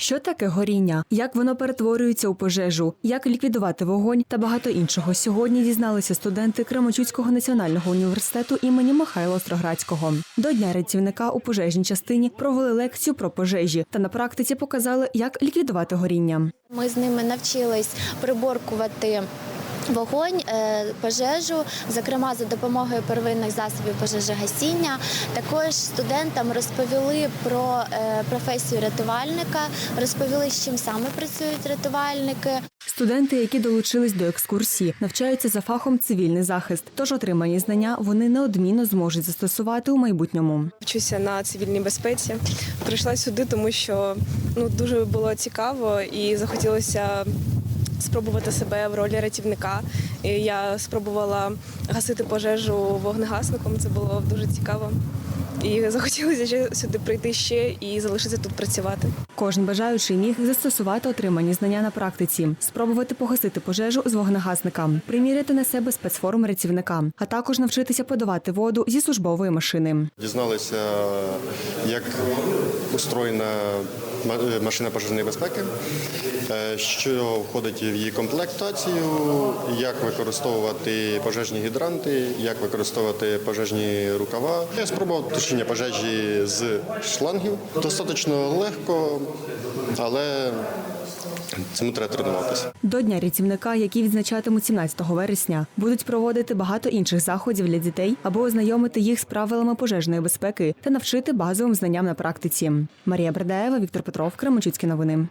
Що таке горіння, як воно перетворюється у пожежу, як ліквідувати вогонь та багато іншого. Сьогодні дізналися студенти Кременчуцького національного університету імені Михайла Остроградського. До дня рятівника у пожежній частині провели лекцію про пожежі та на практиці показали, як ліквідувати горіння. Ми з ними навчились приборкувати. Вогонь, е, пожежу, зокрема за допомогою первинних засобів пожежогасіння. Також студентам розповіли про е, професію рятувальника, розповіли, з чим саме працюють рятувальники. Студенти, які долучились до екскурсії, навчаються за фахом цивільний захист, тож отримані знання вони неодмінно зможуть застосувати у майбутньому. Вчуся на цивільній безпеці. Прийшла сюди, тому що ну дуже було цікаво і захотілося спробувати себе в ролі рятівника. І я спробувала гасити пожежу вогнегасником. Це було дуже цікаво. І захотілося ще сюди прийти ще і залишитися тут працювати. Кожен бажаючий міг застосувати отримані знання на практиці, спробувати погасити пожежу з вогнегасника, приміряти на себе спецформу рятівника, а також навчитися подавати воду зі службової машини. Дізналися, як устроєна ма- машина пожежної безпеки, е, що входить в її комплектацію, як використовувати пожежні гідранти, як використовувати пожежні рукава. Я спробував тушіння пожежі з шлангів. Достатньо легко, але цьому треба тренуватися. До дня рятівника, який відзначатимуть 17 вересня, будуть проводити багато інших заходів для дітей, аби ознайомити їх з правилами пожежної безпеки та навчити базовим знанням на практиці. Марія Бердаєва, Віктор Петров, Кременчуцькі новини.